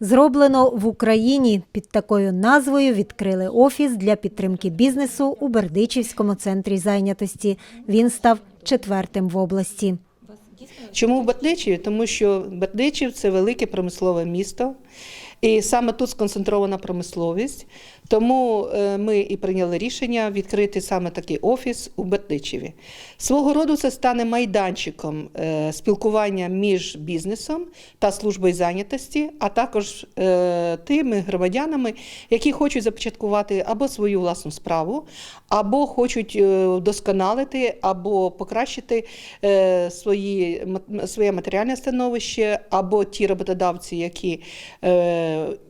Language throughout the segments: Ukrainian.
Зроблено в Україні під такою назвою відкрили офіс для підтримки бізнесу у Бердичівському центрі зайнятості. Він став четвертим в області. Чому в Бердичеві? Тому що Бердичів це велике промислове місто, і саме тут сконцентрована промисловість. Тому е, ми і прийняли рішення відкрити саме такий офіс у Бердичеві. Свого роду це стане майданчиком е, спілкування між бізнесом та службою зайнятості, а також е, тими громадянами, які хочуть започаткувати або свою власну справу, або хочуть вдосконалити, або покращити свої, своє матеріальне становище, або ті роботодавці, які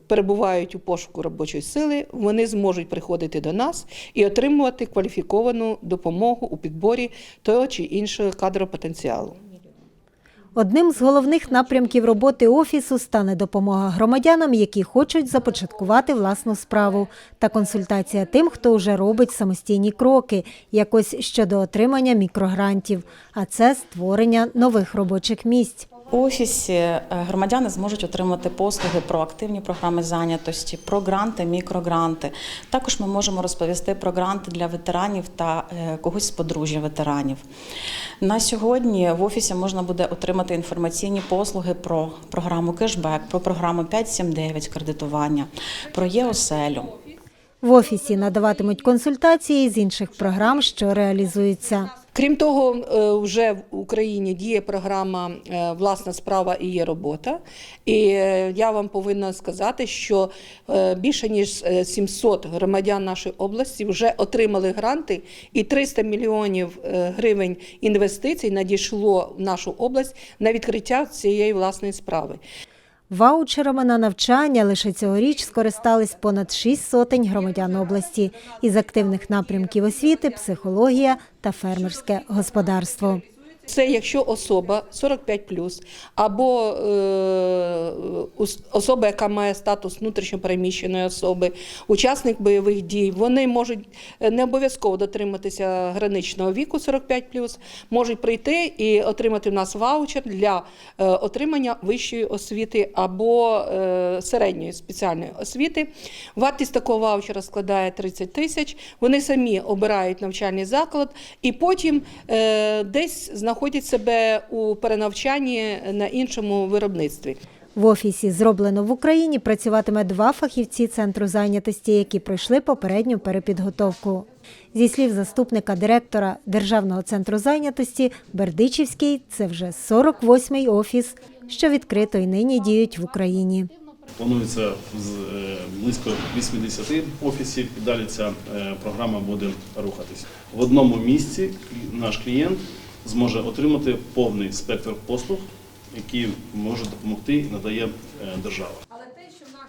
перебувають у пошуку робочої сили, вони зможуть приходити до нас і отримувати кваліфіковану допомогу у підборі того чи іншого кадропотенціалу. Одним з головних напрямків роботи офісу стане допомога громадянам, які хочуть започаткувати власну справу, та консультація тим, хто вже робить самостійні кроки, якось щодо отримання мікрогрантів, а це створення нових робочих місць. У офісі е, громадяни зможуть отримати послуги про активні програми зайнятості, про гранти, мікрогранти. Також ми можемо розповісти про гранти для ветеранів та е, когось з подружжя ветеранів. На сьогодні в офісі можна буде отримати інформаційні послуги про програму кешбек, про програму 579 кредитування, про ЄОСЕЛю. В офісі надаватимуть консультації з інших програм, що реалізуються. Крім того, е, вже в Україні діє програма е, Власна справа і є робота. І е, я вам повинна сказати, що більше ніж е, 700 громадян нашої області вже отримали гранти, і 300 мільйонів гривень інвестицій надійшло в нашу область на відкриття цієї власної справи. Ваучерами на навчання лише цьогоріч скористались понад шість сотень громадян області із активних напрямків освіти, психологія та фермерське господарство. Це якщо особа 45 або е, особа, яка має статус внутрішньопереміщеної особи, учасник бойових дій, вони можуть е, не обов'язково дотриматися граничного віку 45 можуть прийти і отримати в нас ваучер для е, отримання вищої освіти або е, середньої спеціальної освіти. Вартість такого ваучера складає 30 тисяч. Вони самі обирають навчальний заклад і потім десь знаходять себе у перенавчанні на іншому виробництві. В офісі зроблено в Україні працюватиме два фахівці центру зайнятості, які пройшли попередню перепідготовку. Зі слів заступника директора Державного центру зайнятості, Бердичівський це вже 48-й офіс, що відкрито і нині діють в Україні. Планується е, близько 80 офісів, далі ця е, програма буде рухатись. В одному місці наш клієнт зможе отримати повний спектр послуг, які може допомогти надає е, держава.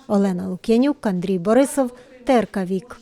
Олена Лук'янюк, Андрій Борисов, ТРК Вік.